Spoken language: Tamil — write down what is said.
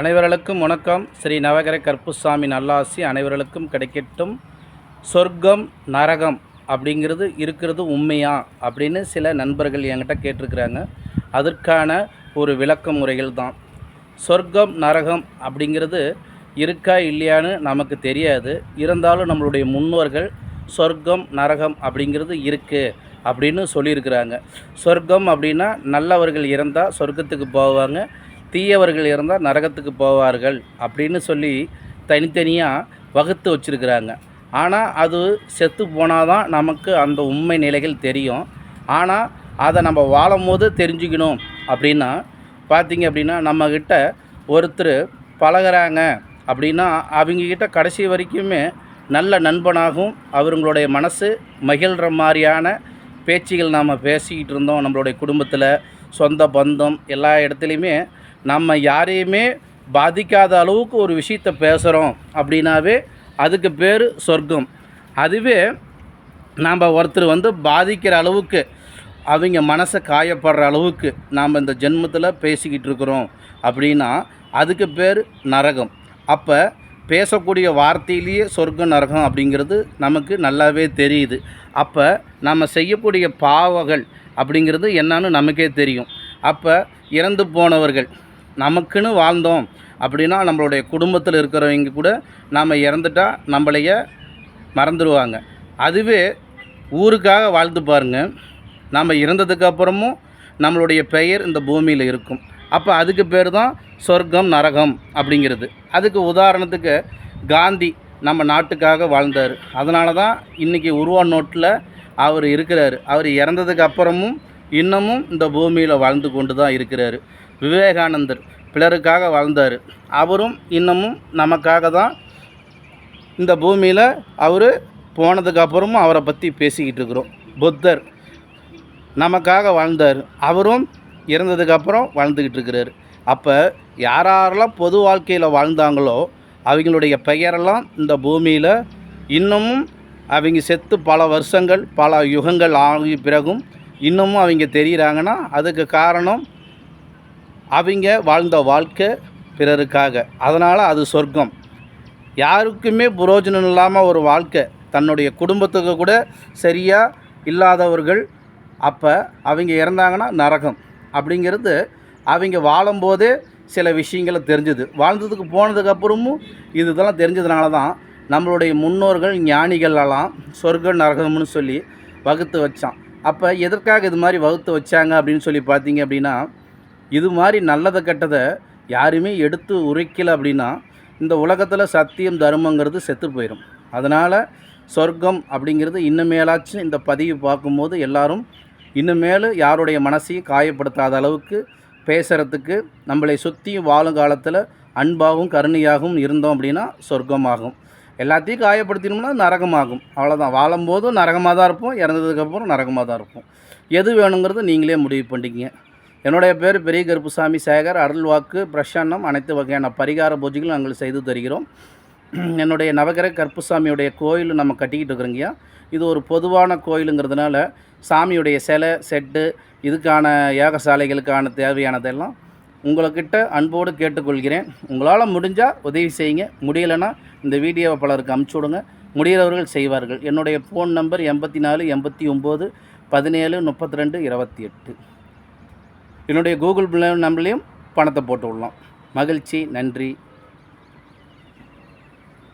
அனைவர்களுக்கும் வணக்கம். ஸ்ரீ நவகர கற்புசாமி நல்லாசி அனைவர்களுக்கும் கிடைக்கட்டும். சொர்க்கம் நரகம் அப்படிங்கிறது இருக்கிறது உண்மையா அப்படின்னு சில நண்பர்கள் என்கிட்ட கேட்டிருக்கிறாங்க. அதற்கான ஒரு விளக்க முறைகள் தான். சொர்க்கம் நரகம் அப்படிங்கிறது இருக்கா இல்லையான்னு நமக்கு தெரியாது. இருந்தாலும் நம்மளுடைய முன்னோர்கள் சொர்க்கம் நரகம் அப்படிங்கிறது இருக்குது அப்படின்னு சொல்லியிருக்கிறாங்க. சொர்க்கம் அப்படின்னா நல்லவர்கள் இறந்தால் சொர்க்கத்துக்கு போவாங்க. தீயவர்கள் இருந்தால் நரகத்துக்கு போவார்கள் அப்படின்னு சொல்லி தனித்தனியாக வகுத்து வச்சுருக்கிறாங்க. ஆனால் அது செத்து போனால் தான் நமக்கு அந்த உண்மை நிலைகள் தெரியும். ஆனால் அதை நம்ம வாழும் போது தெரிஞ்சுக்கணும் அப்படின்னா பார்த்தீங்க அப்படின்னா நம்மக்கிட்ட ஒருத்தர் பழகுறாங்க அப்படின்னா அவங்கக்கிட்ட கடைசி வரைக்குமே நல்ல நண்பனாகவும் அவங்களுடைய மனசு மகிழ்கிற மாதிரியான பேச்சுகள் நாம் பேசிக்கிட்டு இருந்தோம். நம்மளுடைய குடும்பத்தில் சொந்த பந்தம் எல்லா இடத்துலையுமே நம்ம யாரையுமே பாதிக்காத அளவுக்கு ஒரு விஷயத்த பேசுகிறோம் அப்படின்னாவே அதுக்கு பேர் சொர்க்கம். அதுவே நாம் ஒருத்தர் வந்து பாதிக்கிற அளவுக்கு அவங்க மனசை காயப்படுற அளவுக்கு நாம் இந்த ஜென்மத்தில் பேசிக்கிட்டு இருக்கிறோம் அப்படின்னா அதுக்கு பேர் நரகம். அப்போ பேசக்கூடிய வார்த்தையிலேயே சொர்க்கம் நரகம் அப்படிங்கிறது நமக்கு நல்லாவே தெரியுது. அப்போ நம்ம செய்யக்கூடிய பாவங்கள் அப்படிங்கிறது என்னன்னு நமக்கே தெரியும். அப்போ இறந்து போனவர்கள் நமக்குன்னு வாழ்ந்தோம் அப்படின்னா நம்மளுடைய குடும்பத்தில் இருக்கிறவங்க கூட நாம் இறந்துட்டா நம்மளைய மறந்துடுவாங்க அதுவே ஊருக்காக வாழ்ந்து பாருங்க. நம்ம இறந்ததுக்கு அப்புறமும் நம்மளுடைய பெயர் இந்த பூமியில் இருக்கும். அப்போ அதுக்கு பேர் தான் சொர்க்கம் நரகம் அப்படிங்கிறது. அதுக்கு உதாரணத்துக்கு காந்தி நம்ம நாட்டுக்காக வாழ்ந்தார். அதனால தான் இன்றைக்கி உருவா நோட்டில் அவர் இருக்கிறார். அவர் இறந்ததுக்கு அப்புறமும் இன்னமும் இந்த பூமியில் வாழ்ந்து கொண்டு தான் இருக்கிறார். விவேகானந்தர் பிறருக்காக வாழ்ந்தார். அவரும் இன்னமும் நமக்காக தான் இந்த பூமியில் அவர் போனதுக்கப்புறமும் அவரை பற்றி பேசிக்கிட்டு இருக்கிறோம். புத்தர் நமக்காக வாழ்ந்தார். அவரும் இறந்ததுக்கப்புறம் வாழ்ந்துக்கிட்டு இருக்கிறார். அப்போ யாரெல்லாம் பொது வாழ்க்கையில் வாழ்ந்தாங்களோ அவங்களுடைய பெயரெல்லாம் இந்த பூமியில் இன்னமும் அவங்க செத்து பல வருஷங்கள் பல யுகங்கள் ஆகிய பிறகும் இன்னமும் அவங்க தெரிகிறாங்கன்னா அதுக்கு காரணம் அவங்க வாழ்ந்த வாழ்க்கை பிறருக்காக. அதனால் அது சொர்க்கம். யாருக்குமே புரோஜனம் இல்லாமல் ஒரு வாழ்க்கை. தன்னுடைய குடும்பத்துக்கு கூட சரியாக இல்லாதவர்கள் அப்போ அவங்க இறந்தாங்கன்னா நரகம். அப்படிங்கிறது அவங்க வாழும்போதே சில விஷயங்களை தெரிஞ்சுது. வாழ்ந்ததுக்கு போனதுக்கப்புறமும் இது இதெல்லாம் தெரிஞ்சதுனால தான் நம்மளுடைய முன்னோர்கள் ஞானிகளெல்லாம் சொர்க்க நரகம்னு சொல்லி வகுத்து வச்சான். அப்போ எதற்காக இது மாதிரி வகுத்து வச்சாங்க அப்படின்னு சொல்லி பார்த்தீங்க அப்படின்னா இது மாதிரி நல்லதை கெட்டதை யாருமே எடுத்து உரைக்கல அப்படின்னா இந்த உலகத்தில் சத்தியம் தர்மங்கிறது செத்து போயிடும் அதனால் சொர்க்கம் அப்படிங்கிறது இன்னுமேலாச்சும் இந்த பதிவு பார்க்கும்போது எல்லாரும் இன்னுமேலு யாருடைய மனசையும் காயப்படுத்தாத அளவுக்கு பேசுகிறதுக்கு நம்மளை சுற்றியும் வாழும் காலத்தில் அன்பாகவும் கருணையாகவும் இருந்தோம் அப்படின்னா சொர்க்கமாகும். எல்லாத்தையும் காயப்படுத்தினோம்னா நரகமாகும். அவ்வளோதான் வாழும்போதும் நரகமாக தான் இருப்போம் இறந்ததுக்கப்புறம் நரகமாக தான் இருப்போம். எது வேணுங்கிறது நீங்களே முடிவு பண்ணிக்கிங்க. என்னுடைய பேர் பெரிய கருப்புசாமி சேகர் அருள்வாக்கு பிரசன்னம் அனைத்து வகையான பரிகார பூஜைகளும் நாங்கள் செய்து தருகிறோம். என்னுடைய நவகிர கருப்புசாமியுடைய கோயில் நம்ம கட்டிக்கிட்டு இருக்கிறோங்கய்யா இது ஒரு பொதுவான கோயிலுங்கிறதுனால சாமியுடைய சிலை செட்டு இதுக்கான யாகசாலைகளுக்கான தேவையானதெல்லாம் உங்கள்கிட்ட அன்போடு கேட்டுக்கொள்கிறேன். உங்களால் முடிஞ்சால் உதவி செய்யுங்க. முடியலைன்னா இந்த வீடியோவை பலருக்கு அமுச்சு விடுங்க. முடிகிறவர்கள் செய்வார்கள். என்னுடைய ஃபோன் நம்பர் எண்பத்தி நாலு எண்பத்தி ஒம்பது பதினேழு முப்பத்தி ரெண்டு இருபத்தி எட்டு. என்னுடைய கூகுள் நம்பர்லேயும் பணத்தை போட்டு விடலாம். மகிழ்ச்சி நன்றி.